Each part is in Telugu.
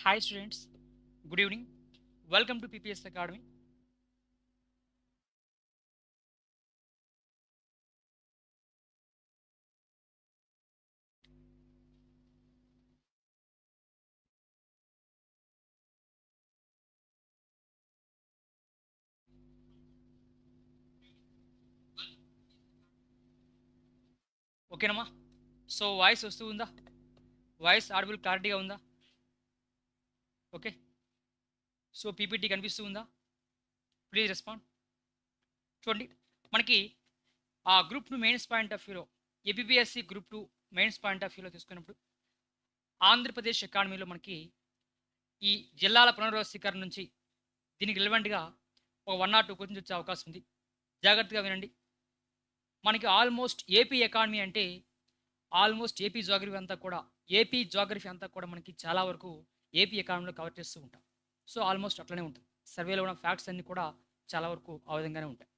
Hi students good evening welcome to PPS academy ఓకేనమ్మా సో వాయిస్ వస్తూ ఉందా? వాయిస్ ఆడబుల్ క్లారిటీగా ఉందా? ఓకే? సో పీపీటీ కనిపిస్తూ ఉందా ప్లీజ్ రెస్పాండ్. చూడండి మనకి ఆ group two mains point of వ్యూలో APPSC group two mains point of వ్యూలో తీసుకున్నప్పుడు ఆంధ్రప్రదేశ్ ఎకానమీలో మనకి ఈ జిల్లాల పునర్వ్యవస్థీకరణ నుంచి దీనికి రిలవెంట్గా ఒక వన్ నాట్ టూ క్వశ్చన్స్ వచ్చే అవకాశం ఉంది. జాగ్రత్తగా వినండి. మనకి ఆల్మోస్ట్ ఏపీ ఎకానమీ అంటే ఆల్మోస్ట్ ఏపీ జోగ్రఫీ అంతా కూడా ఏపీ జోగ్రఫీ అంతా కూడా మనకి చాలా వరకు ఏపీ ఎకానమీలో కవర్ చేస్తూ ఉంటాం. సో ఆల్మోస్ట్ అట్లనే ఉంటుంది. సర్వేలో ఉన్న ఫ్యాక్ట్స్ అన్నీ కూడా చాలా వరకు ఆ విధంగానే ఉంటాయి.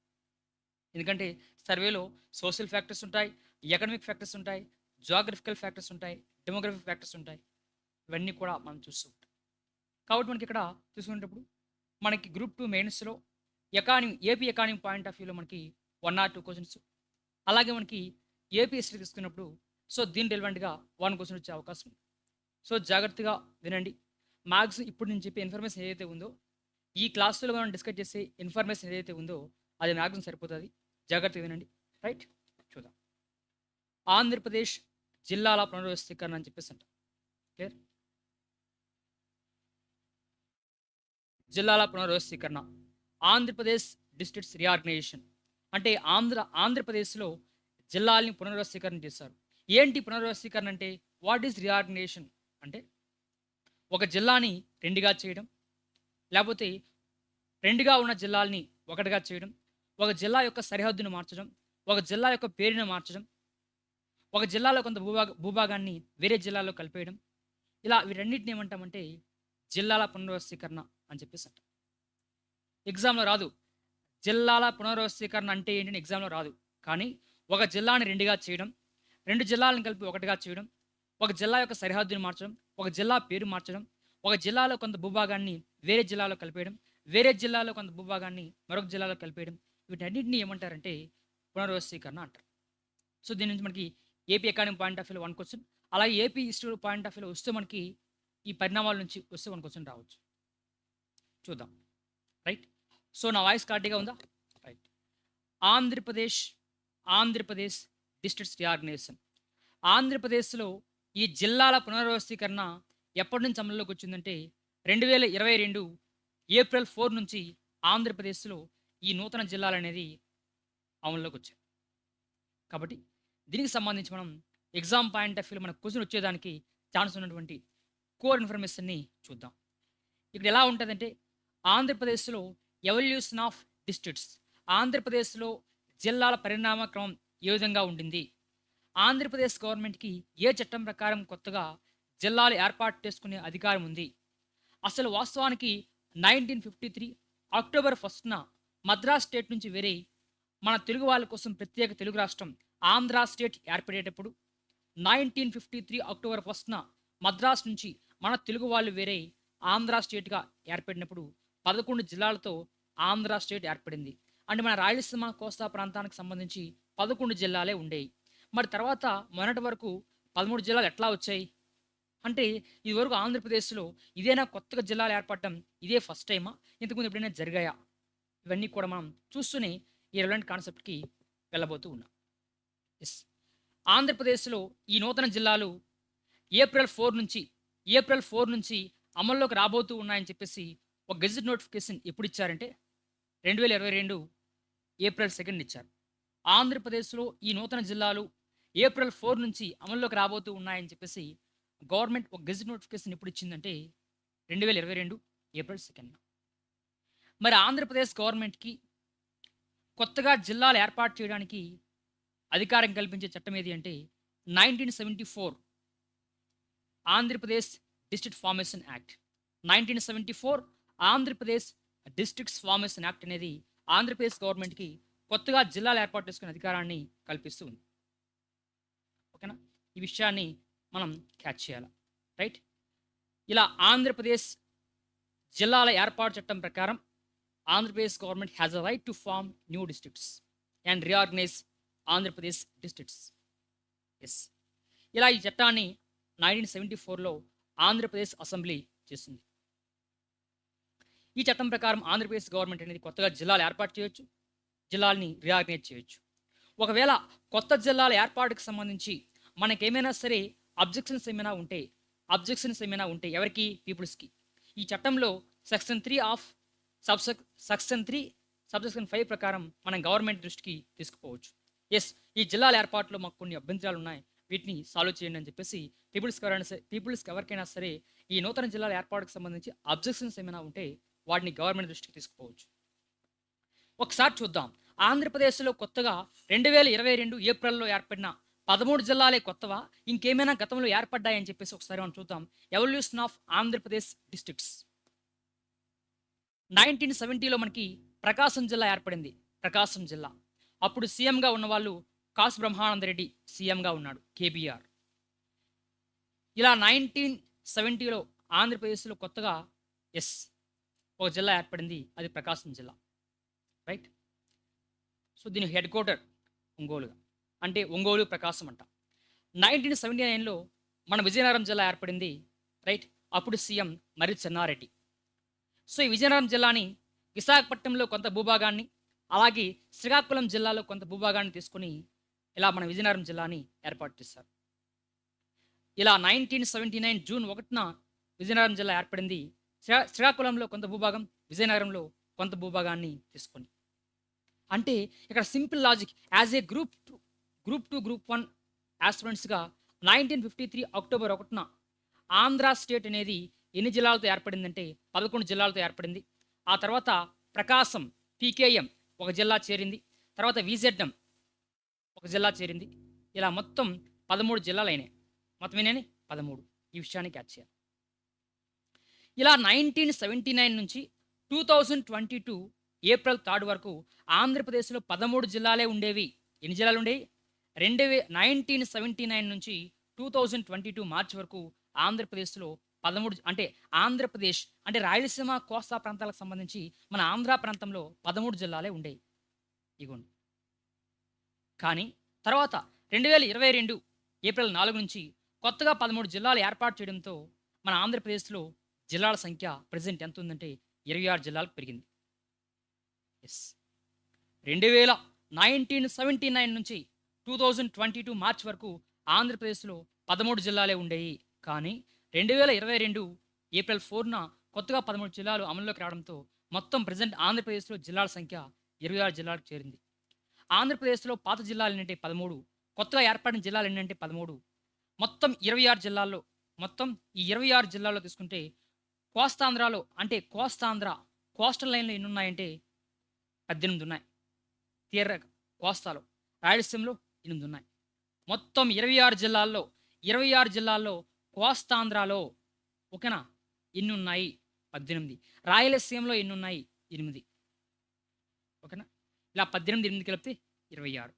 ఎందుకంటే సర్వేలో సోషల్ ఫ్యాక్టర్స్ ఉంటాయి ఎకనమిక్ ఫ్యాక్టర్స్ ఉంటాయి జోగ్రఫికల్ ఫ్యాక్టర్స్ ఉంటాయి డెమోగ్రఫిక్ ఫ్యాక్టర్స్ ఉంటాయి. ఇవన్నీ కూడా మనం చూస్తూ ఉంటాం. కాబట్టి మనకి ఇక్కడ చూసుకునేటప్పుడు మనకి గ్రూప్ టూ మెయిన్స్లో economy AP economy point of వ్యూలో మనకి వన్ ఆర్ టూ క్వశ్చన్స్ అలాగే మనకి ఏపీ హిస్టరీ తీసుకున్నప్పుడు సో దీని రిలవెంట్గా వన్ క్వశ్చన్ వచ్చే అవకాశం. ఉంది సో జాగ్రత్తగా వినండి. మ్యాథ్స్ ఇప్పుడు నేను చెప్పే ఇన్ఫర్మేషన్ ఏదైతే ఉందో ఈ క్లాసులో మనం డిస్కస్ చేసే ఇన్ఫర్మేషన్ ఏదైతే ఉందో అది మ్యాక్సిమం సరిపోతుంది. జాగ్రత్తగా వినండి. రైట్ చూద్దాం. ఆంధ్రప్రదేశ్ జిల్లాల పునర్వ్యవస్థీకరణ అని చెప్పేసి అంటాం. క్లియర్ జిల్లాల పునర్వ్యవస్థీకరణ. Andhra Pradesh districts reorganisation. అంటే ఆంధ్ర ఆంధ్రప్రదేశ్లో జిల్లాల్ని పునర్వ్యవస్థీకరణ చేస్తారు ఏంటి పునర్వ్యవస్థీకరణ అంటే? What is reorganisation? అంటే ఒక జిల్లాని రెండుగా చేయడం లేకపోతే రెండుగా ఉన్న జిల్లాల్ని ఒకటిగా చేయడం ఒక జిల్లా యొక్క సరిహద్దును మార్చడం ఒక జిల్లా యొక్క పేరును మార్చడం ఒక జిల్లాలో కొంత భూభాగ భూభాగాన్ని వేరే జిల్లాలో కలిపేయడం. ఇలా వీటన్నిటిని ఏమంటామంటే జిల్లాల పునర్వ్యవస్థీకరణ అని చెప్పేసి అంటాం. ఎగ్జామ్లో రాదు. జిల్లాల పునర్వ్యవస్థీకరణ అంటే ఏంటని ఎగ్జామ్లో రాదు. కానీ ఒక జిల్లాని రెండుగా చేయడం రెండు జిల్లాలను కలిపి ఒకటిగా చేయడం ఒక జిల్లా యొక్క సరిహద్దుని మార్చడం ఒక జిల్లా పేరు మార్చడం ఒక జిల్లాలో కొంత భూభాగాన్ని వేరే జిల్లాలో కలిపేయడం వేరే జిల్లాలో కొంత భూభాగాన్ని మరొక జిల్లాలో కలిపేయడం వీటన్నింటినీ ఏమంటారంటే పునర్వ్యవస్థీకరణ అంటారు. సో దీని నుంచి మనకి ఏపీ ఎకానమీ పాయింట్ ఆఫ్ వ్యూలో వన్ క్వశ్చన్ అలాగే ఏపీ ఇన్స్టిట్యూట్ పాయింట్ ఆఫ్ వ్యూలో వస్తే మనకి ఈ పరిణామాల నుంచి వస్తే వన్ క్వశ్చన్ రావచ్చు. చూద్దాం. రైట్ సో నా వాయిస్ క్లారిటీగా ఉందా? Right Andhra Pradesh Andhra Pradesh districts reorganisation. ఆంధ్రప్రదేశ్లో ఈ జిల్లాల పునర్వ్యవస్థీకరణ ఎప్పటి నుంచి అమల్లోకి వచ్చిందంటే రెండు వేల ఇరవై రెండు ఏప్రిల్ ఫోర్ నుంచి ఆంధ్రప్రదేశ్లో ఈ నూతన జిల్లాలు అనేది అమల్లోకి వచ్చాయి. కాబట్టి దీనికి సంబంధించి మనం ఎగ్జామ్ పాయింట్ ఆఫ్ వ్యూలో మనకు క్వశ్చన్ వచ్చేదానికి ఛాన్స్ ఉన్నటువంటి కోర్ ఇన్ఫర్మేషన్ని చూద్దాం. ఇక్కడ ఎలా ఉంటుందంటే ఆంధ్రప్రదేశ్లో ఎవల్యూషన్ ఆఫ్ డిస్ట్రిక్ట్స్ ఆంధ్రప్రదేశ్లో జిల్లాల పరిణామ క్రమం ఏ విధంగా ఉండింది? ఆంధ్రప్రదేశ్ గవర్నమెంట్కి ఏ చట్టం ప్రకారం కొత్తగా జిల్లాలు ఏర్పాటు చేసుకునే అధికారం ఉంది? అసలు వాస్తవానికి నైన్టీన్ ఫిఫ్టీ త్రీ అక్టోబర్ ఫస్ట్న మద్రాస్ స్టేట్ నుంచి వేరే మన తెలుగు వాళ్ళ కోసం ప్రత్యేక తెలుగు రాష్ట్రం ఆంధ్ర స్టేట్ ఏర్పడేటప్పుడు నైన్టీన్ ఫిఫ్టీ త్రీ అక్టోబర్ ఫస్ట్న మద్రాస్ నుంచి మన తెలుగు వాళ్ళు వేరే ఆంధ్ర స్టేట్గా ఏర్పడినప్పుడు పదకొండు జిల్లాలతో ఆంధ్ర స్టేట్ ఏర్పడింది. అంటే మన రాయలసీమ కోస్తా ప్రాంతానికి సంబంధించి పదకొండు జిల్లాలే ఉండేవి మరి తర్వాత మొన్నటి వరకు పదమూడు జిల్లాలు ఎట్లా వచ్చాయి? అంటే ఇదివరకు ఆంధ్రప్రదేశ్లో ఇదేనా కొత్తగా జిల్లాలు ఏర్పడటం ఇదే ఫస్ట్ టైమా? ఇంతకుముందు ఎప్పుడైనా జరిగాయా? ఇవన్నీ కూడా మనం చూస్తూనే ఈ రిలవెంట్ కాన్సెప్ట్కి వెళ్ళబోతూ ఉన్నాం. ఎస్ ఆంధ్రప్రదేశ్లో ఈ నూతన జిల్లాలు ఏప్రిల్ ఫోర్ నుంచి ఏప్రిల్ ఫోర్ నుంచి అమల్లోకి రాబోతూ ఉన్నాయని చెప్పేసి ఒక గెజిట్ నోటిఫికేషన్ ఎప్పుడు ఇచ్చారంటే రెండు వేల ఇరవై రెండు ఏప్రిల్ సెకండ్ ఇచ్చారు. ఆంధ్రప్రదేశ్లో ఈ నూతన జిల్లాలు ఏప్రిల్ ఫోర్ నుంచి అమల్లోకి రాబోతూ ఉన్నాయని చెప్పేసి గవర్నమెంట్ ఒక గెజిట్ నోటిఫికేషన్ ఎప్పుడు ఇచ్చిందంటే రెండు వేల ఇరవై రెండు ఏప్రిల్ సెకండ్ మరి ఆంధ్రప్రదేశ్ గవర్నమెంట్కి కొత్తగా జిల్లాలు ఏర్పాటు చేయడానికి అధికారం కల్పించే చట్టం ఏది అంటే nineteen seventy four Andhra Pradesh district formation act nineteen seventy four Andhra Pradesh districts formation act అనేది ఆంధ్రప్రదేశ్ గవర్నమెంట్కి కొత్తగా జిల్లాలు ఏర్పాటు చేసుకునే అధికారాన్ని కల్పిస్తూ ఉంది ఈ విషయాన్ని మనం క్యాచ్ చేయాలి? రైట్ ఇలా ఆంధ్రప్రదేశ్ జిల్లాల ఏర్పాటు చట్టం ప్రకారం Andhra Pradesh government has a right to form new districts and reorganise Andhra Pradesh districts yes ఇలా ఈ చట్టాన్ని నైన్టీన్ సెవెంటీ ఫోర్లో ఆంధ్రప్రదేశ్ అసెంబ్లీ చేసింది. ఈ చట్టం ప్రకారం ఆంధ్రప్రదేశ్ గవర్నమెంట్ అనేది కొత్తగా జిల్లాలు ఏర్పాటు చేయొచ్చు జిల్లాల్ని రీఆర్గనైజ్ చేయొచ్చు. ఒకవేళ కొత్త జిల్లాల ఏర్పాటుకు సంబంధించి మనకేమైనా సరే అబ్జెక్షన్స్ ఏమైనా ఉంటే అబ్జెక్షన్స్ ఏమైనా ఉంటే ఎవరికి? పీపుల్స్కి. ఈ చట్టంలో సెక్షన్ త్రీ ఆఫ్ సబ్సెక్ సెక్షన్ త్రీ సబ్సెక్షన్ ఫైవ్ ప్రకారం మనం గవర్నమెంట్ దృష్టికి తీసుకుపోవచ్చు. ఎస్ ఈ జిల్లాల ఏర్పాటులో మాకు కొన్ని అభ్యంతరాలు ఉన్నాయి. వీటిని సాల్వ్ చేయండి అని చెప్పేసి పీపుల్స్కి ఎవరైనా సరే పీపుల్స్కి ఎవరికైనా సరే ఈ నూతన జిల్లాల ఏర్పాటుకు సంబంధించి అబ్జెక్షన్స్ ఏమైనా ఉంటే వాటిని గవర్నమెంట్ దృష్టికి తీసుకుపోవచ్చు. ఒకసారి చూద్దాం. ఆంధ్రప్రదేశ్లో కొత్తగా రెండు వేల ఇరవై రెండు ఏప్రిల్లో ఏర్పడిన పదమూడు జిల్లాలే కొత్తవా? ఇంకేమైనా గతంలో ఏర్పడ్డాయని చెప్పేసి ఒకసారి మనం చూద్దాం. Evolution of Andhra Pradesh districts nineteen సెవెంటీలో మనకి ప్రకాశం జిల్లా ఏర్పడింది. ప్రకాశం జిల్లా. అప్పుడు సీఎంగా ఉన్నవాళ్ళు కాసు బ్రహ్మానంద రెడ్డి సీఎంగా ఉన్నాడు కేబీఆర్. ఇలా నైన్టీన్ సెవెంటీలో ఆంధ్రప్రదేశ్లో కొత్తగా ఎస్ ఒక జిల్లా ఏర్పడింది అది ప్రకాశం జిల్లా. రైట్ సో దీని హెడ్ క్వార్టర్ ఒంగోలుగా. అంటే ఒంగోలు ప్రకాశం అంట. నైన్టీన్ సెవెంటీ నైన్లో మన విజయనగరం జిల్లా ఏర్పడింది రైట్? అప్పుడు సీఎం మరి చెన్నారెడ్డి. సో ఈ విజయనగరం జిల్లాని విశాఖపట్నంలో కొంత భూభాగాన్ని అలాగే శ్రీకాకుళం జిల్లాలో కొంత భూభాగాన్ని తీసుకుని ఇలా మన విజయనగరం జిల్లాని ఏర్పాటు చేశారు. ఇలా నైన్టీన్ సెవెంటీ నైన్ జూన్ ఒకటిన విజయనగరం జిల్లా ఏర్పడింది శ్రీ- శ్రీకాకుళంలో కొంత భూభాగం విజయనగరంలో కొంత భూభాగాన్ని తీసుకొని. అంటే ఇక్కడ simple logic as a group group two group one ఆస్పిరెంట్స్గా nineteen fifty three October ఒకటిన ఆంధ్ర స్టేట్ అనేది ఎన్ని జిల్లాలతో ఏర్పడిందంటే పదకొండు జిల్లాలతో ఏర్పడింది. ఆ తర్వాత ప్రకాశం పీకేఎం ఒక జిల్లా చేరింది. తర్వాత విజెడ్ఎం ఒక జిల్లా చేరింది. ఇలా మొత్తం పదమూడు జిల్లాలు అయినాయి? మొత్తం పదమూడు. ఈ విషయాన్ని క్యాచ్ చేయాలి. ఇలా నైన్టీన్ సెవెంటీ నైన్ నుంచి two thousand twenty two April third వరకు ఆంధ్రప్రదేశ్లో పదమూడు జిల్లాలే ఉండేవి. ఎన్ని జిల్లాలు ఉండేవి? రెండు వే నైన్టీన్ సెవెంటీ నైన్ నుంచి two thousand twenty two March వరకు ఆంధ్రప్రదేశ్లో పదమూడు అంటే ఆంధ్రప్రదేశ్ అంటే రాయలసీమ కోస్తా ప్రాంతాలకు సంబంధించి మన ఆంధ్ర ప్రాంతంలో పదమూడు జిల్లాలే ఉండేవి. ఇగోండి. కానీ తర్వాత రెండు వేల ఇరవై రెండు ఏప్రిల్ నాలుగు నుంచి కొత్తగా పదమూడు జిల్లాలు ఏర్పాటు చేయడంతో మన ఆంధ్రప్రదేశ్లో జిల్లాల సంఖ్య ప్రజెంట్ ఎంత ఉందంటే ఇరవై ఆరు జిల్లాలకు పెరిగింది. ఎస్ రెండు వేల నైన్టీన్ సెవెంటీ నైన్ నుంచి two thousand twenty two March వరకు ఆంధ్రప్రదేశ్లో పదమూడు జిల్లాలే ఉండేవి కానీ రెండు వేల ఇరవై రెండు ఏప్రిల్ ఫోర్న కొత్తగా పదమూడు జిల్లాలు అమల్లోకి రావడంతో మొత్తం ప్రజెంట్ ఆంధ్రప్రదేశ్లో జిల్లాల సంఖ్య ఇరవై ఆరు జిల్లాలకు చేరింది. ఆంధ్రప్రదేశ్లో పాత జిల్లాలు ఏంటంటే పదమూడు కొత్తగా ఏర్పడిన జిల్లాలు ఏంటంటే పదమూడు. మొత్తం ఇరవై ఆరు జిల్లాల్లో మొత్తం ఈ ఇరవై ఆరు జిల్లాల్లో తీసుకుంటే కోస్తాంధ్రాలో అంటే కోస్తాంధ్ర కోస్టల్ లైన్లో ఎన్ని ఉన్నాయంటే పద్దెనిమిది ఉన్నాయి. తీర కోస్తాలో రాయలసీమలో ఎనిమిది ఉన్నాయి మొత్తం ఇరవై ఆరు జిల్లాల్లో ఇరవై ఆరు జిల్లాల్లో కోస్తాంధ్రాలో ఓకేనా ఎన్ని ఉన్నాయి పద్దెనిమిది. రాయలసీమలో ఎన్ని ఉన్నాయి ఎనిమిది. ఓకేనా ఇలా పద్దెనిమిది ఎనిమిది కలిపితే ఇరవై ఆరు.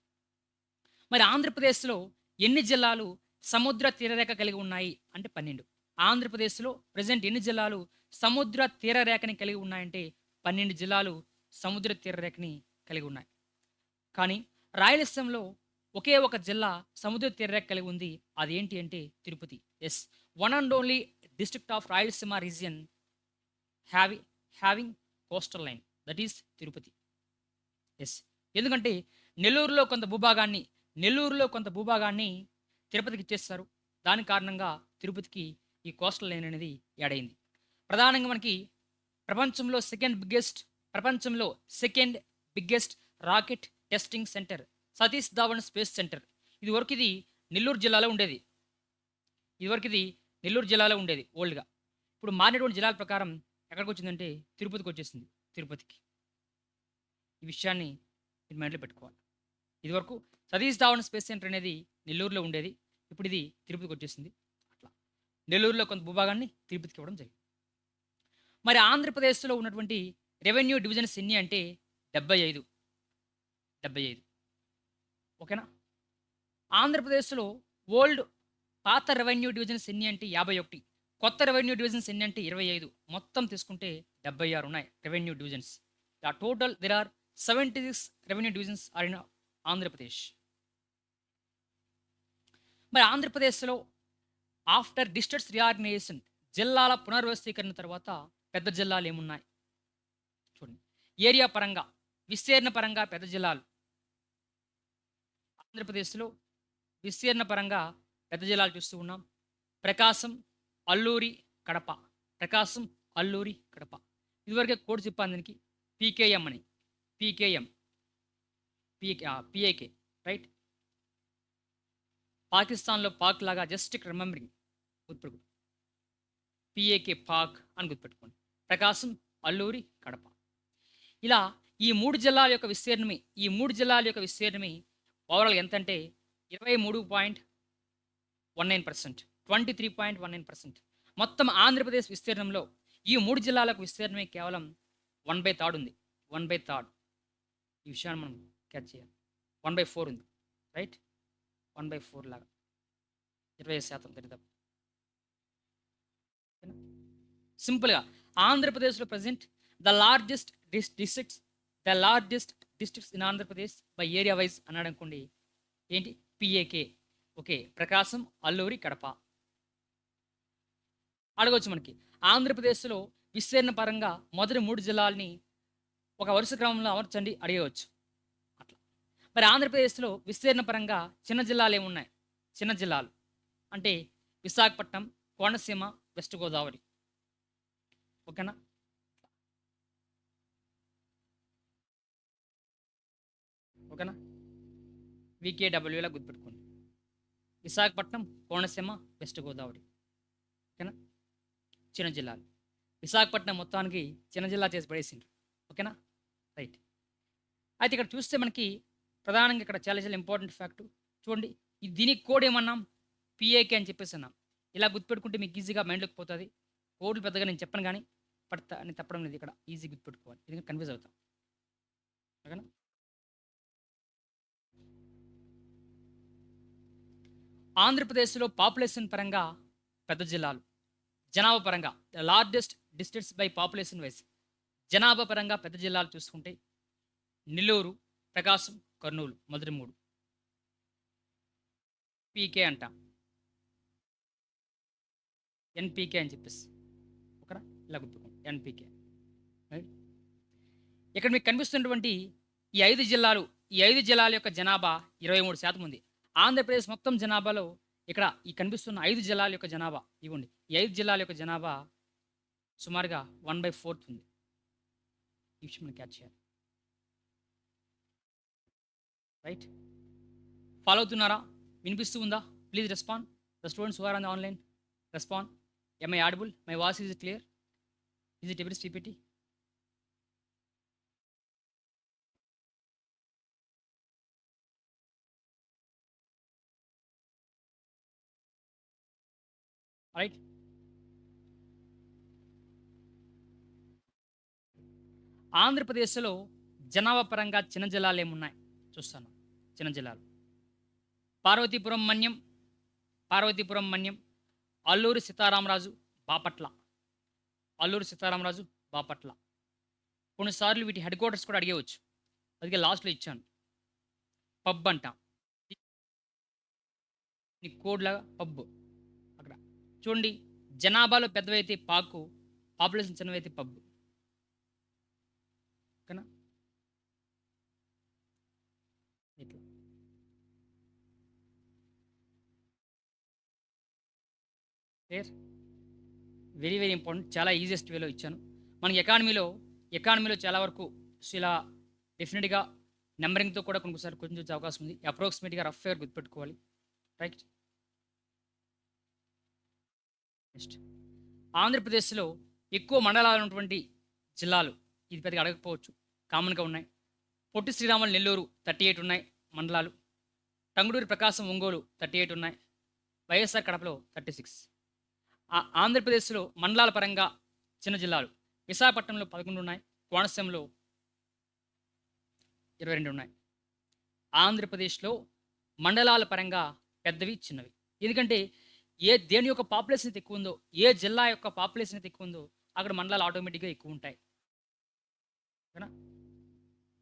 మరి ఆంధ్రప్రదేశ్లో ఎన్ని జిల్లాలు సముద్ర తీరరేఖ కలిగి ఉన్నాయి? అంటే పన్నెండు. ఆంధ్రప్రదేశ్లో ప్రజెంట్ ఎన్ని జిల్లాలు సముద్ర తీరరేఖని కలిగి ఉన్నాయంటే పన్నెండు జిల్లాలు సముద్ర తీరరేఖని కలిగి ఉన్నాయి. కానీ రాయలసీమలో ఒకే ఒక జిల్లా సముద్ర తీరరేఖ కలిగి ఉంది. అదేంటి అంటే Tirupati. Yes one and only district of Rayalaseema region have having coastal line that is Tirupati yes ఎందుకంటే నెల్లూరులో కొంత భూభాగాన్ని నెల్లూరులో కొంత భూభాగాన్ని తిరుపతికి ఇచ్చేస్తారు. దాని కారణంగా తిరుపతికి ఈ కోస్టల్ లైన్ అనేది ఏడైంది ప్రధానంగా మనకి ప్రపంచంలో సెకండ్ బిగ్గెస్ట్ ప్రపంచంలో second biggest rocket testing centre Satish Dhawan space centre. ఇది వరకు ఇది నెల్లూరు జిల్లాలో ఉండేది. ఇదివరకు ఇది నెల్లూరు జిల్లాలో ఉండేది ఓల్డ్గా. ఇప్పుడు మారినటువంటి జిల్లాల ప్రకారం ఎక్కడికి వచ్చిందంటే తిరుపతికి వచ్చేసింది తిరుపతికి. ఈ విషయాన్ని మీరు మైండ్లో పెట్టుకోవాలి. ఇదివరకు సతీష్ ధావన్ స్పేస్ సెంటర్ అనేది నెల్లూరులో ఉండేది ఇప్పుడు ఇది తిరుపతికి వచ్చేసింది అట్లా. నెల్లూరులో కొంత భూభాగాన్ని తిరుపతికి ఇవ్వడం జరిగింది. మరి ఆంధ్రప్రదేశ్లో ఉన్నటువంటి రెవెన్యూ డివిజన్స్ ఎన్ని అంటే డెబ్బై ఐదు. డెబ్బై ఐదు. ఓకేనా? ఆంధ్రప్రదేశ్లో ఓల్డ్ పాత రెవెన్యూ డివిజన్స్ ఎన్ని అంటే యాభై ఒకటి కొత్త రెవెన్యూ డివిజన్స్ ఎన్ని అంటే ఇరవై ఐదు. మొత్తం తీసుకుంటే డెబ్బై ఆరు ఉన్నాయి revenue divisions. The total there are seventy six revenue divisions are in Andhra Pradesh. మరి ఆంధ్రప్రదేశ్లో ఆఫ్టర్ డిస్ట్రిక్ట్స్ రిఆర్గనైజేషన్ జిల్లాల పునర్వ్యవస్థీకరణ తర్వాత పెద్ద జిల్లాలు ఏమున్నాయి? చూడండి. ఏరియా పరంగా విస్తీర్ణ పరంగా పెద్ద జిల్లాలు. ఆంధ్రప్రదేశ్లో విస్తీర్ణ పరంగా పెద్ద జిల్లాలు చూస్తూ ఉన్నాం. ప్రకాశం అల్లూరి కడప. ప్రకాశం అల్లూరి కడప. ఇదివరకే కోడ్ చెప్పాను దీనికి. పీకేఎం అని. పీకేఎం. PK PAK right? పాకిస్తాన్లో పాక్ లాగా జస్ట్ రిమెంబరింగ్ గుర్తుపెట్టుకో. పిఏకే పాక్ అని గుర్తుపెట్టుకోండి. ప్రకాశం అల్లూరి కడప. ఇలా ఈ మూడు జిల్లాల యొక్క విస్తీర్ణమే ఈ మూడు జిల్లాల యొక్క విస్తీర్ణమే ఓవరాల్ ఎంత అంటే ఇరవై మూడు point one nine percent twenty three point one nine percent. మొత్తం ఆంధ్రప్రదేశ్ విస్తీర్ణంలో ఈ మూడు జిల్లాలకు విస్తీర్ణమే కేవలం వన్ బై థర్డ్ ఉంది. One by third. ఈ విషయాన్ని మనం క్యాచ్ చేయాలి. వన్ బై ఫోర్ ఉంది. రైట్ వన్ బై ఫోర్ లాగా. ఇరవై శాతం దరిదాపు. సింపుల్గా ఆంధ్రప్రదేశ్లో present the largest dis districts the largest districts in Andhra Pradesh by area wise అన్నాడు అనుకోండి ఏంటి? PAK okay. ప్రకాశం అల్లూరి కడప. అడగవచ్చు మనకి. ఆంధ్రప్రదేశ్లో విస్తీర్ణ పరంగా మొదటి మూడు జిల్లాలని ఒక వరుస క్రమంలో అమర్చండి అడగవచ్చు అట్లా. మరి ఆంధ్రప్రదేశ్లో విస్తీర్ణ పరంగా చిన్న జిల్లాలు ఏమున్నాయి చిన్న జిల్లాలు. అంటే విశాఖపట్నం కోనసీమ వెస్ట్ గోదావరి. ఓకేనా? ఓకేనా? వికేడబ్ల్యూలా గుర్తుపెట్టుకోండి. విశాఖపట్నం కోనసీమ వెస్ట్ గోదావరి. ఓకేనా? చిన్న జిల్లాలు. విశాఖపట్నం మొత్తానికి చిన్న జిల్లా చేసి పడేసిండ్రు. ఓకేనా? రైట్. అయితే ఇక్కడ చూస్తే మనకి ప్రధానంగా ఇక్కడ చాలా చాలా ఇంపార్టెంట్ ఫ్యాక్ట్. చూడండి దీనికి కోడ్ ఏమన్నాం? పిఏకే అని చెప్పేసి అన్నాం. ఇలా గుర్తుపెట్టుకుంటే మీకు ఈజీగా మైండ్లోకి పోతుంది. కోడ్లు పెద్దగా నేను చెప్పను కానీ పడతా అని తప్పడం లేదు ఇక్కడ. ఈజీ గుర్తుపెట్టుకోవాలి. ఇది కన్ఫ్యూజ్ అవుతాం. ఓకేనా? ఆంధ్రప్రదేశ్లో పాపులేషన్ పరంగా పెద్ద జిల్లాలు. జనాభా పరంగా largest districts by population wise జనాభా పరంగా పెద్ద జిల్లాలు చూసుకుంటే నెల్లూరు ప్రకాశం కర్నూలు మొదటి మూడు. పీకే అంటాం. ఎన్పీకే అని చెప్పేసి. ఒకరా ఇలా గుర్తుకోండి. ఎన్పీకే రైట్ ఇక్కడ మీకు కనిపిస్తున్నటువంటి ఈ ఐదు జిల్లాలు ఈ ఐదు జిల్లాల యొక్క జనాభా ఇరవై మూడు శాతం ఉంది. ఆంధ్రప్రదేశ్ మొత్తం జనాభాలో ఇక్కడ ఈ కనిపిస్తున్న ఐదు జిల్లాల యొక్క జనాభా ఇవ్వండి. ఈ ఐదు జిల్లాల యొక్క జనాభా సుమారుగా వన్ బై ఫోర్త్ ఉంది. ఈ విషయం మనం క్యాచ్ చేయాలి. రైట్ ఫాలో అవుతున్నారా? వినిపిస్తూ ఉందా? Please respond the students who are on the online respond am I audible my voice is clear is it every PPT right ఆంధ్రప్రదేశ్లో జనాభా పరంగా చిన్న జిల్లాలు ఏమున్నాయి? చూస్తాను. చిన్న జిల్లాలు. పార్వతీపురం మన్యం పార్వతీపురం మన్యం అల్లూరి సీతారామరాజు బాపట్ల. అల్లూరి సీతారామరాజు బాపట్ల. కొన్నిసార్లు వీటి హెడ్ క్వార్టర్స్ కూడా అడిగేవచ్చు అందుకే లాస్ట్లో ఇచ్చాను. పబ్ అంట. ఈ కోడ్ పబ్. చూడండి జనాభాలో పెద్దవైతే పాకు పాపులేషన్ చిన్నవైతే పబ్ ఓకేనా? ఇట్లా. క్లియర్ వెరీ వెరీ ఇంపార్టెంట్ చాలా ఈజియెస్ట్ వేలో ఇచ్చాను. మనకి ఎకానమీలో ఎకానమీలో చాలా వరకు ఇలా డెఫినెట్గా నెంబరింగ్తో కూడా కొన్నిసారి కొంచెం అవకాశం ఉంది. అప్రాక్సిమేట్గా రఫ్ ఫేర్ గుర్తుపెట్టుకోవాలి. రైట్ నెక్స్ట్ ఆంధ్రప్రదేశ్లో ఎక్కువ మండలాలు ఉన్నటువంటి జిల్లాలు ఇది పెద్దగా అడగకపోవచ్చు. కామన్గా ఉన్నాయి. పొట్టి శ్రీరాములు నెల్లూరు థర్టీ ఎయిట్ ఉన్నాయి మండలాలు. టంగుడూరి ప్రకాశం ఒంగోలు థర్టీ ఎయిట్ ఉన్నాయి. వైఎస్ఆర్ కడపలో థర్టీ సిక్స్. ఆంధ్రప్రదేశ్లో మండలాల పరంగా చిన్న జిల్లాలు విశాఖపట్నంలో పదకొండు ఉన్నాయి. కోనసీమలో ఇరవై రెండు ఉన్నాయి. ఆంధ్రప్రదేశ్లో మండలాల పరంగా పెద్దవి చిన్నవి. ఎందుకంటే ఏ దేని యొక్క పాపులేషన్ అయితే ఎక్కువ ఉందో ఏ జిల్లా యొక్క పాపులేషన్ అయితే ఎక్కువ ఉందో అక్కడ మండలాలు ఆటోమేటిక్గా ఎక్కువ ఉంటాయి. ఓకేనా?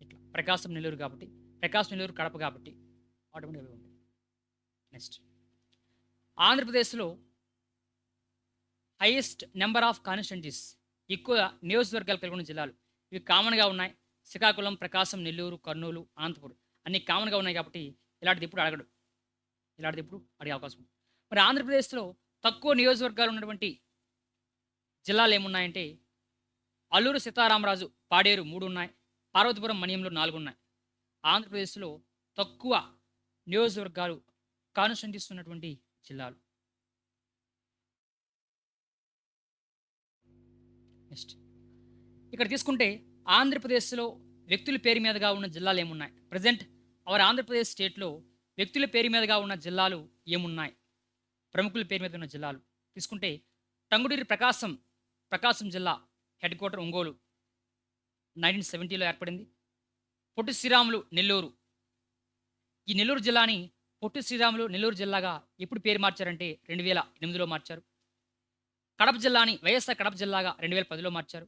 ఇట్లా ప్రకాశం నెల్లూరు కాబట్టి ప్రకాశం నెల్లూరు కడప కాబట్టి ఆటోమేటిక్గా ఉంటాయి. నెక్స్ట్ ఆంధ్రప్రదేశ్లో హైయెస్ట్ నెంబర్ ఆఫ్ కాన్స్టిట్యూన్సీస్ ఎక్కువ నియోజకవర్గాలు కలిగి ఉన్న జిల్లాలు ఇవి కామన్గా ఉన్నాయి. శ్రీకాకుళం ప్రకాశం నెల్లూరు కర్నూలు అనంతపురం అన్ని కామన్గా ఉన్నాయి కాబట్టి ఇలాంటిది ఇప్పుడు అడగడు. ఇలాంటిది ఇప్పుడు అడిగే అవకాశం ఉంది. మరి ఆంధ్రప్రదేశ్లో తక్కువ నియోజకవర్గాలు ఉన్నటువంటి జిల్లాలు ఏమున్నాయంటే అల్లూరు సీతారామరాజు పాడేరు మూడు ఉన్నాయి పార్వతీపురం మణియంలో నాలుగు ఉన్నాయి ఆంధ్రప్రదేశ్లో తక్కువ నియోజకవర్గాలు కాన్స్టిట్యూన్సీస్ జిల్లాలు. నెక్స్ట్ ఇక్కడ తీసుకుంటే ఆంధ్రప్రదేశ్లో వ్యక్తుల పేరు మీదుగా ఉన్న జిల్లాలు ఏమున్నాయి? ప్రజెంట్ అవర్ ఆంధ్రప్రదేశ్ స్టేట్లో వ్యక్తుల పేరు మీదుగా ఉన్న జిల్లాలు ఏమున్నాయి? ప్రముఖుల పేరు మీద ఉన్న జిల్లాలు. తీసుకుంటే టంగుడూరి ప్రకాశం ప్రకాశం జిల్లా హెడ్ క్వార్టర్ ఒంగోలు నైన్టీన్ సెవెంటీలో ఏర్పడింది. పొట్టి శ్రీరాములు నెల్లూరు. ఈ నెల్లూరు జిల్లాని పొట్టి శ్రీరాములు నెల్లూరు జిల్లాగా ఎప్పుడు పేరు మార్చారంటే రెండు వేల ఎనిమిదిలో మార్చారు. కడప జిల్లాని వైఎస్ఆర్ కడప జిల్లాగా రెండు వేల పదిలో మార్చారు.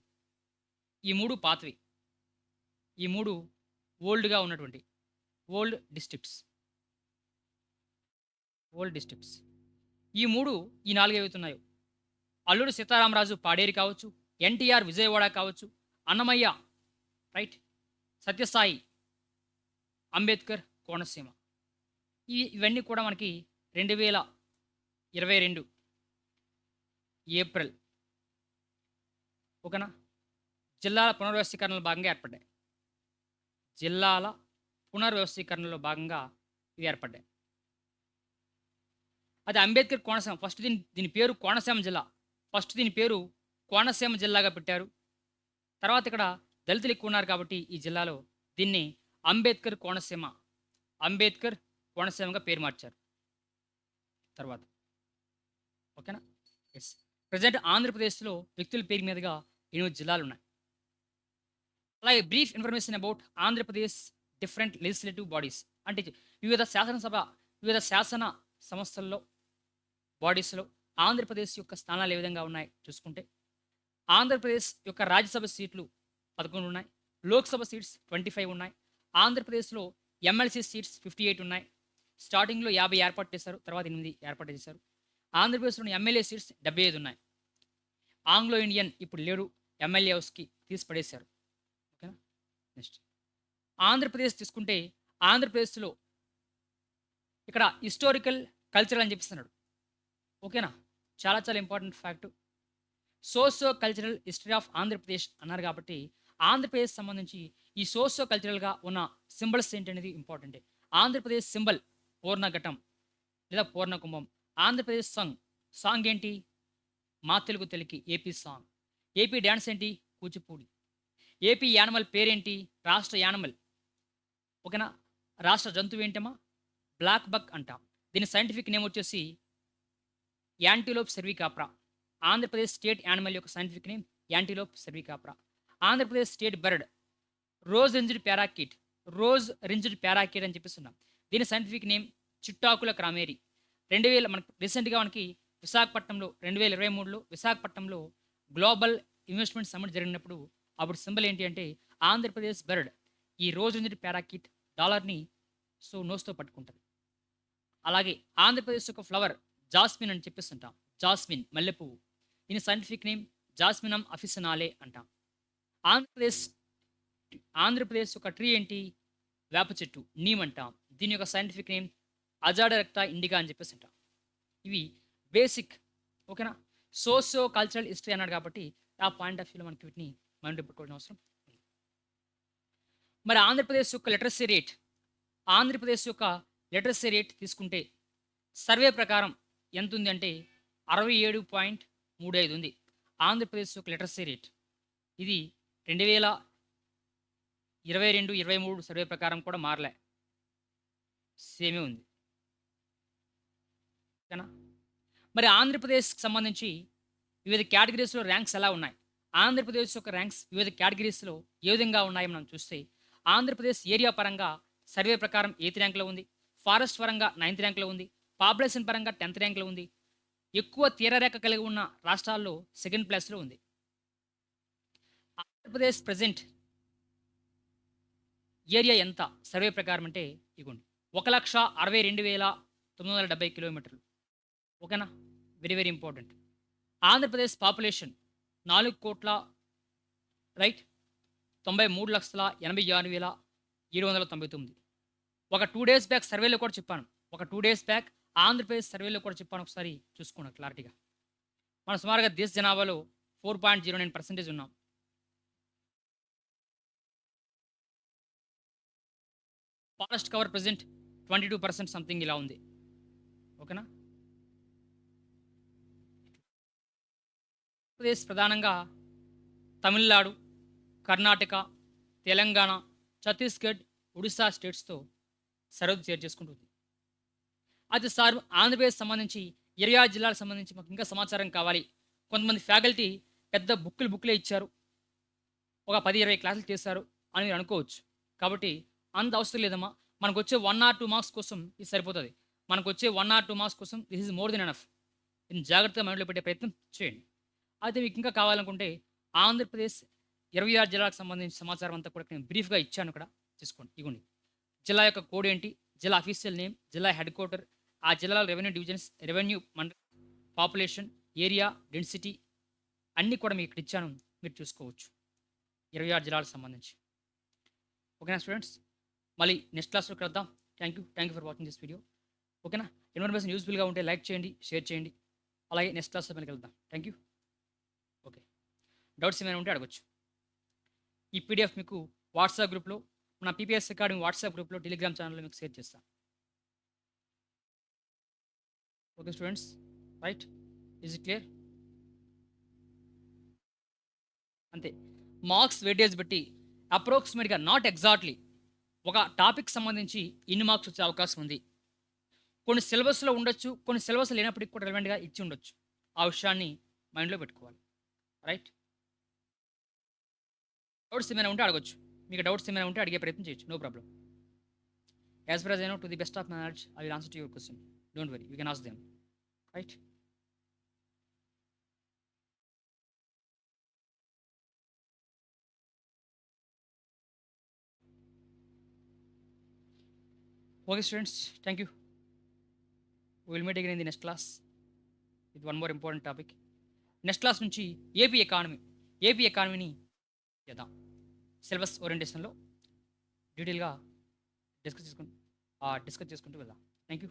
ఈ మూడు పాతవి. ఈ మూడు ఓల్డ్గా ఉన్నటువంటి ఓల్డ్ డిస్ట్రిక్ట్స్. Old districts. ఈ మూడు ఈ నాలుగు అల్లుడు సీతారామరాజు పాడేరు కావచ్చు ఎన్టీఆర్ విజయవాడ కావచ్చు అన్నమయ్య రైట్ సత్యసాయి అంబేద్కర్ కోనసీమ. ఈ ఇవన్నీ కూడా మనకి రెండు వేల ఇరవై రెండు ఏప్రిల్. ఓకేనా? జిల్లాల పునర్వ్యవస్థీకరణలో భాగంగా ఏర్పడ్డాయి. జిల్లాల పునర్వ్యవస్థీకరణలో భాగంగా ఇవి ఏర్పడ్డాయి. అది అంబేద్కర్ కోనసీమ. ఫస్ట్ దీని దీని పేరు కోనసీమ జిల్లా. ఫస్ట్ దీని పేరు కోనసీమ జిల్లాగా పెట్టారు. తర్వాత ఇక్కడ దళితులు ఎక్కువ ఉన్నారు కాబట్టి ఈ జిల్లాలో దీన్ని అంబేద్కర్ కోనసీమ అంబేద్కర్ కోనసీమగా పేరు మార్చారు. తర్వాత ఓకేనా? ఎస్ ప్రజెంట్ ఆంధ్రప్రదేశ్లో వ్యక్తుల పేరు మీదుగా ఎనిమిది జిల్లాలు ఉన్నాయి. అలాగే brief information about Andhra Pradesh different legislative bodies అంటే వివిధ శాసనసభ వివిధ శాసన సంస్థల్లో బాడీస్లో ఆంధ్రప్రదేశ్ యొక్క స్థానాలు ఏ విధంగా ఉన్నాయి చూసుకుంటే? ఆంధ్రప్రదేశ్ యొక్క రాజ్యసభ సీట్లు పదకొండు ఉన్నాయి. లోక్సభ సీట్స్ ట్వంటీ ఫైవ్ ఉన్నాయి. ఆంధ్రప్రదేశ్లో ఎమ్మెల్సీ సీట్స్ ఫిఫ్టీ ఎయిట్ ఉన్నాయి. స్టార్టింగ్లో యాభై ఏర్పాటు చేశారు తర్వాత ఎనిమిది ఏర్పాటు చేశారు. ఆంధ్రప్రదేశ్లోని ఎమ్మెల్యే సీట్స్ డెబ్బై ఐదు ఉన్నాయి. ఆంగ్లో ఇండియన్ ఇప్పుడు లేడు ఎమ్మెల్యే హౌస్కి తీసి పడేశారు ఓకేనా? నెక్స్ట్. ఆంధ్రప్రదేశ్ తీసుకుంటే ఆంధ్రప్రదేశ్లో ఇక్కడ హిస్టారికల్ కల్చర్ అని చెప్పిస్తున్నాడు ఓకేనా? చాలా చాలా important fact. Socio cultural history of Andhra Pradesh అన్నారు కాబట్టి ఆంధ్రప్రదేశ్ సంబంధించి ఈ సోషో కల్చరల్గా ఉన్న సింబల్స్ ఏంటనేది ఇంపార్టెంట్. ఆంధ్రప్రదేశ్ సింబల్ పూర్ణఘటం లేదా పూర్ణ కుంభం ఆంధ్రప్రదేశ్ సాంగ్ సాంగ్ ఏంటి? మా తెలుగు తెలికి ఏపీ సాంగ్. ఏపీ డ్యాన్స్ ఏంటి? కూచిపూడి. ఏపీ యానిమల్ పేరేంటి? రాష్ట్ర యానిమల్. ఓకేనా? రాష్ట్ర జంతువు ఏంటమ్మా? బ్లాక్ బక్ అంటాం. దీని సైంటిఫిక్ నేమ్ వచ్చేసి antelope cervicapra. Andhra Pradesh state animal యొక్క scientific name antelope cervicapra. Andhra Pradesh state bird rose ringed parakeet rose ringed parakeet అని చెప్పిస్తున్నాం దీని సైంటిఫిక్ నేమ్ చిట్టాకుల క్రామేరి. రెండు వేల మనకి రీసెంట్గా మనకి విశాఖపట్నంలో రెండు వేల ఇరవై మూడులో విశాఖపట్నంలో గ్లోబల్ ఇన్వెస్ట్మెంట్ సమ్మిట్ జరిగినప్పుడు అప్పుడు సింబల్ ఏంటి అంటే ఆంధ్రప్రదేశ్ బర్డ్ ఈ రోజ్ రింజ్డ్ పారాకిట్ డాలర్ని సో నోస్తో పట్టుకుంటుంది. అలాగే ఆంధ్రప్రదేశ్ యొక్క ఫ్లవర్ జాస్మిన్ అని చెప్పేసి అంటాం జాస్మిన్ మల్లెపువ్వు. దీని సైంటిఫిక్ నేమ్ జాస్మినం అఫిసనాలే అంటాం. ఆంధ్రప్రదేశ్ ఆంధ్రప్రదేశ్ యొక్క ట్రీ ఏంటి? వేప చెట్టు నీమ్ అంటాం. దీని యొక్క సైంటిఫిక్ నేమ్ అజాడ రక్త ఇండిగా అని చెప్పేసి అంటాం ఇవి బేసిక్ ఓకేనా సోషో కల్చరల్ హిస్టరీ అన్నాడు కాబట్టి ఆ పాయింట్ ఆఫ్ వ్యూలో మనకి వీటిని మైండ్ పెట్టుకోవాల్సిన అవసరం ఉంది. మరి ఆంధ్రప్రదేశ్ యొక్క లిటరసీ రేట్ ఆంధ్రప్రదేశ్ యొక్క లిటరసీ రేట్ తీసుకుంటే సర్వే ప్రకారం ఎంత ఉంది అంటే అరవై ఏడు పాయింట్ మూడు ఐదు ఉంది. ఆంధ్రప్రదేశ్ యొక్క లిటరసీ రేట్. ఇది రెండు వేల ఇరవై రెండు ఇరవై మూడు సర్వే ప్రకారం కూడా మారలే. సేమే ఉంది. ఓకేనా? మరి ఆంధ్రప్రదేశ్కి సంబంధించి వివిధ కేటగిరీస్లో ర్యాంక్స్ ఎలా ఉన్నాయి? ఆంధ్రప్రదేశ్ యొక్క ర్యాంక్స్ వివిధ కేటగిరీస్లో ఏ విధంగా ఉన్నాయో మనం చూస్తే ఆంధ్రప్రదేశ్ ఏరియా పరంగా సర్వే ప్రకారం ఎయిత్ ర్యాంక్లో ఉంది. ఫారెస్ట్ పరంగా నైన్త్ ర్యాంక్లో ఉంది. పాపులేషన్ పరంగా టెన్త్ ర్యాంక్లో ఉంది. ఎక్కువ తీరరేఖ కలిగి ఉన్న రాష్ట్రాల్లో సెకండ్ ప్లేస్లో ఉంది. ఆంధ్రప్రదేశ్ ప్రజెంట్ ఏరియా ఎంత? సర్వే ప్రకారం అంటే ఇగోండి. ఒక లక్ష అరవై రెండు వేల తొమ్మిది వందల డెబ్బై కిలోమీటర్లు. ఓకేనా? Very very important. Andhra Pradesh population నాలుగు కోట్ల రైట్? తొంభై మూడు లక్షల ఎనభై ఆరు వేల ఏడు వందల తొంభై తొమ్మిది. ఒక టూ డేస్ బ్యాక్ సర్వేలో కూడా చెప్పాను. ఒక టూ డేస్ బ్యాక్ ఆంధ్రప్రదేశ్ సర్వేలో కూడా చెప్పాను ఒకసారి చూసుకున్నా క్లారిటీగా. మనం సుమారుగా దేశ జనాభాలో four point zero nine percentage ఉన్నాం. Forest cover present twenty two percent something ఇలా ఉంది. ఓకేనా? ఆంధ్రప్రదేశ్ ప్రధానంగా తమిళనాడు కర్ణాటక తెలంగాణ ఛత్తీస్గఢ్ ఒడిశా స్టేట్స్తో సరిహద్దు షేర్ చేసుకుంటుంది. అది సార్ ఆంధ్రప్రదేశ్ సంబంధించి ఇరవై ఆరు జిల్లాలకు సంబంధించి మాకు ఇంకా సమాచారం కావాలి. కొంతమంది ఫ్యాకల్టీ పెద్ద బుక్కులు బుక్లే ఇచ్చారు. ఒక పది ఇరవై క్లాసులు చేశారు అని మీరు అనుకోవచ్చు. కాబట్టి అంత అవసరం లేదమ్మా. మనకు వచ్చే వన్ ఆర్ టూ మార్క్స్ కోసం ఇది సరిపోతుంది. మనకు వచ్చే వన్ ఆర్ టూ మార్క్స్ కోసం this is more then enough దీన్ని జాగ్రత్తగా మైండ్లో పెట్టే ప్రయత్నం చేయండి. అయితే మీకు ఇంకా కావాలనుకుంటే ఆంధ్రప్రదేశ్ ఇరవై ఆరు జిల్లాలకు సంబంధించిన సమాచారం అంతా కూడా నేను బ్రీఫ్గా ఇచ్చాను ఇక్కడ. తీసుకోండి. ఇగోండి. జిల్లా యొక్క కోడ్ ఏంటి? జిల్లా అఫీషియల్ నేమ్ జిల్లా హెడ్ క్వార్టర్ ఆ జిల్లాల రెవెన్యూ డివిజన్స్ రెవెన్యూ మండల పాపులేషన్ ఏరియా డెన్సిటీ అన్నీ కూడా మీకు ఇక్కడ ఇచ్చాను. మీరు చూసుకోవచ్చు. ఇరవై ఆరు జిల్లాలకు సంబంధించి. ఓకేనా స్టూడెంట్స్ మళ్ళీ నెక్స్ట్ క్లాస్లో కలుద్దాం thank you thank you for watching this video ఓకేనా? ఇన్ఫర్మేషన్ యూస్ఫుల్గా ఉంటే లైక్ చేయండి షేర్ చేయండి. అలాగే నెక్స్ట్ క్లాస్లో మళ్ళీ కలుద్దాం థ్యాంక్ యూ ఓకే డౌట్స్ ఏమైనా ఉంటే అడగచ్చు. ఈ పీడిఎఫ్ మీకు వాట్సాప్ గ్రూప్లో మన పీపీఎస్ అకాడమీ వాట్సాప్ గ్రూప్లో టెలిగ్రామ్ ఛానల్లో మీకు షేర్ చేస్తాను okay students right is it clear అంతే. మార్క్స్ వెయిటేజ్ బట్టి అప్రాక్సిమేట్గా నాట్ ఎగ్జాక్ట్లీ ఒక టాపిక్ సంబంధించి ఇన్ని మార్క్స్ వచ్చే అవకాశం ఉంది. కొన్ని సిలబస్లో ఉండొచ్చు కొన్ని సిలబస్ లేనప్పటికి కూడా రిలవెంట్గా ఇచ్చి ఉండొచ్చు. ఆ విషయాన్ని మైండ్లో పెట్టుకోవాలి. రైట్ డౌట్స్ ఏమైనా ఉంటే అడగచ్చు. మీకు డౌట్స్ ఏమైనా ఉంటే అడిగే ప్రయత్నం చేయొచ్చు. No problem as for I know to the best of my knowledge I will answer to your question don't worry you can ask them right okay students thank you will meet again in the next class with one more important topic next class నుంచి ఏపీ ఎకానమీ ఏపీ ఎకానమీని చేద్దాం. సిలబస్ ఓరియంటేషన్లో డీటెయిల్గా డిస్కస్ చేసుకుంటూ డిస్కస్ చేసుకుంటూ వెళ్దాం. Thank you